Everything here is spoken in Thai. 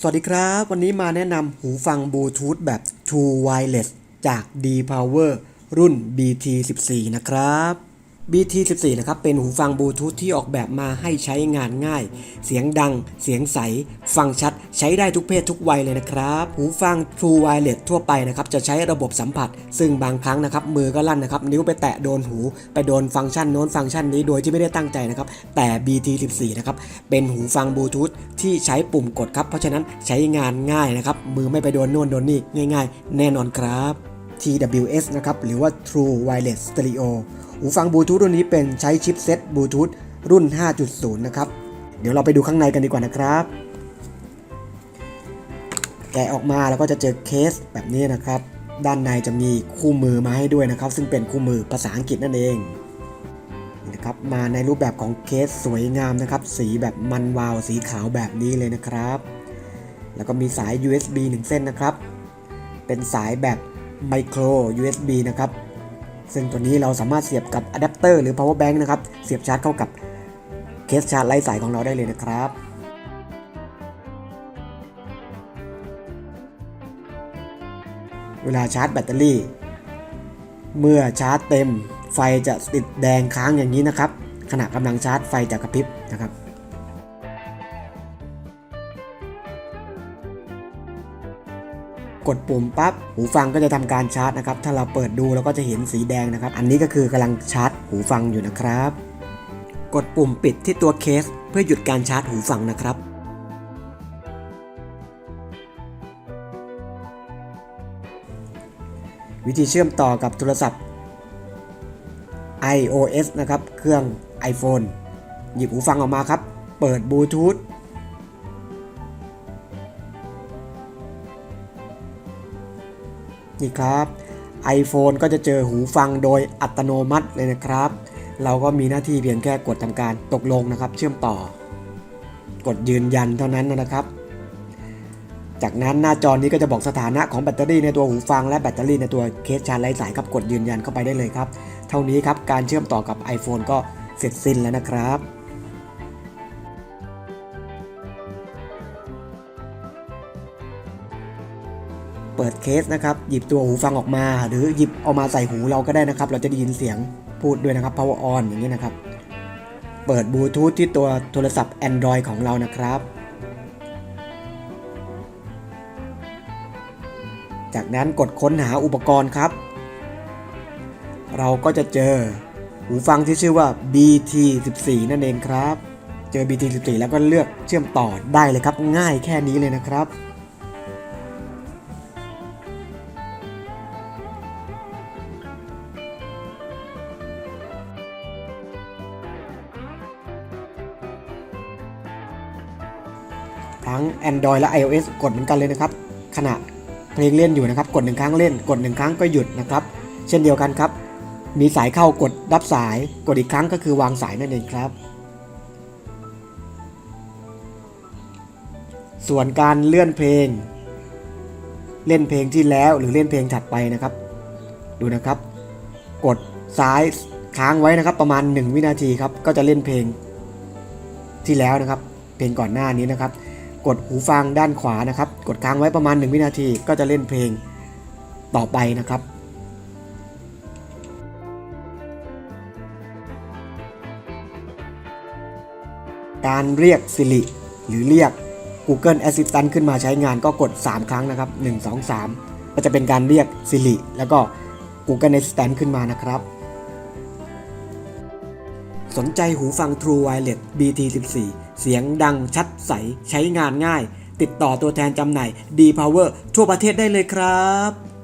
สวัสดีครับ วันนี้มาแนะนำหูฟังบลูทูธแบบ True Wireless จาก D Power รุ่น BT14 นะครับ BT14 นะครับเป็นหูฟังบลูทูธที่ออกแบบมาให้ใช้งานง่าย เสียงดัง เสียงใส ฟังชัด ใช้ได้ทุกเพศทุกวัยเลยนะครับ หูฟัง True Wireless ทั่วไปนะครับจะใช้ระบบสัมผัส ซึ่งบางครั้งนะครับมือก็ลั่นนะครับนิ้วไปแตะโดนหู ไปโดนฟังก์ชันโน้นฟังก์ชันนี้โดยที่ไม่ได้ตั้งใจนะครับแต่ BT14 นะครับเป็นหูฟังบลูทูธที่ใช้ปุ่มกดครับเพราะฉะนั้นใช้งานง่ายนะครับมือไม่ไปโดนโน่นโดนนี่ง่าย ๆ แน่นอนครับ TWS นะครับ หรือว่า True Wireless Stereo หูฟังบลูทูธรุ่นนี้เป็นใช้ชิปเซ็ตบลูทูธรุ่น 5.0 นะครับ เดี๋ยวเราไปดูข้างในกันดีกว่านะครับ แกะออกมาแล้วก็จะเจอเคสแบบนี้นะครับ ด้านในจะมีคู่มือมาให้ด้วยนะครับ ซึ่งเป็นคู่มือภาษาอังกฤษนั่นเองนี่นะครับ มาในรูปแบบของเคสสวยงามนะครับ สีแบบมันวาว สีขาวแบบนี้เลยนะครับ แล้วก็มีสาย USB 1 เส้นนะครับ เป็นสายแบบ ไมโคร USB นะครับ ซึ่งตัวนี้เราสามารถเสียบกับอะแดปเตอร์หรือ power bank นะครับ เสียบชาร์จเข้ากับเคสชาร์จไร้สายของเราได้เลยนะครับเวลาชาร์จแบตเตอรี่ เมื่อชาร์จเต็มไฟจะติดแดงค้างอย่างนี้นะครับ ขณะกำลังชาร์จไฟจะกระพริบนะครับ กดปุ่มปั๊บหูฟังก็จะทำการชาร์จนะครับ ถ้าเราเปิดดูเราก็จะเห็นสีแดงนะครับ อันนี้ก็คือกำลังชาร์จหูฟังอยู่นะครับ กดปุ่มปิดที่ตัวเคส เพื่อหยุดการชาร์จหูฟังนะครับวิธีเชื่อมต่อกับโทรศัพท์ iOS นะครับ เครื่อง iPhone หยิบหูฟังออกมาครับ เปิดบลูทูธ นี่ครับ iPhone ก็จะเจอหูฟังโดยอัตโนมัติเลยนะครับ เราก็มีหน้าที่เพียงแค่กดทำการตกลงนะครับ เชื่อมต่อ กดยืนยันเท่านั้นนะครับ จากนั้นหน้าจอนี้ก็จะบอกสถานะของแบตเตอรี่ในตัวหูฟังและแบตเตอรี่ในตัวเคสชาร์จไร้สายครับกดยืนยันเข้าไปได้เลยครับ เท่านี้ครับการเชื่อมต่อกับ iPhone ก็เสร็จสิ้นแล้วนะครับ เปิดเคสนะครับหยิบตัวหูฟังออกมา หรือหยิบเอามาใส่หูเราก็ได้นะครับ เราจะได้ยินเสียงพูดด้วยนะครับ power on อย่างนี้นะครับ เปิดบลูทูธที่ตัวโทรศัพท์ Android ของเรานะครับ จากนั้นกดค้นหาอุปกรณ์ครับ เราก็จะเจอหูฟังที่ชื่อว่า BT14 นั่นเองครับ เจอ BT14 แล้วก็เลือกเชื่อมต่อได้เลยครับ ง่ายแค่นี้เลยนะครับ ทั้ง Android และ iOS กดเหมือนกันเลยนะครับ ขณะเพลงเล่นอยู่นะครับ กดหนึ่งครั้งเล่น กดหนึ่งครั้งก็หยุดนะครับ เช่นเดียวกันครับ มีสายเข้ากดรับสาย กดอีกครั้งก็คือวางสายนั่นเองครับ ส่วนการเลื่อนเพลง เล่นเพลงที่แล้วหรือเล่นเพลงถัดไปนะครับ ดูนะครับ กดซ้ายค้างไว้นะครับประมาณ 1 วินาทีครับก็จะเล่นเพลงที่แล้วนะครับ เพลงก่อนหน้านี้นะครับ กดหูฟังด้านขวานะครับ กดค้างไว้ประมาณ 1 วินาทีก็จะเล่นเพลงต่อไปนะครับ การเรียก Siri หรือเรียก Google Assistant ขึ้นมาใช้งานก็กด 3 ครั้งนะครับ 1 2 3 ก็จะเป็นการเรียก Siri แล้วก็ Google Assistant ขึ้นมานะครับ สนใจหูฟัง True Wireless BT14 เสียงดังชัดใสใช้งานง่าย ติดต่อตัวแทนจำหน่าย D Power ทั่วประเทศได้เลยครับ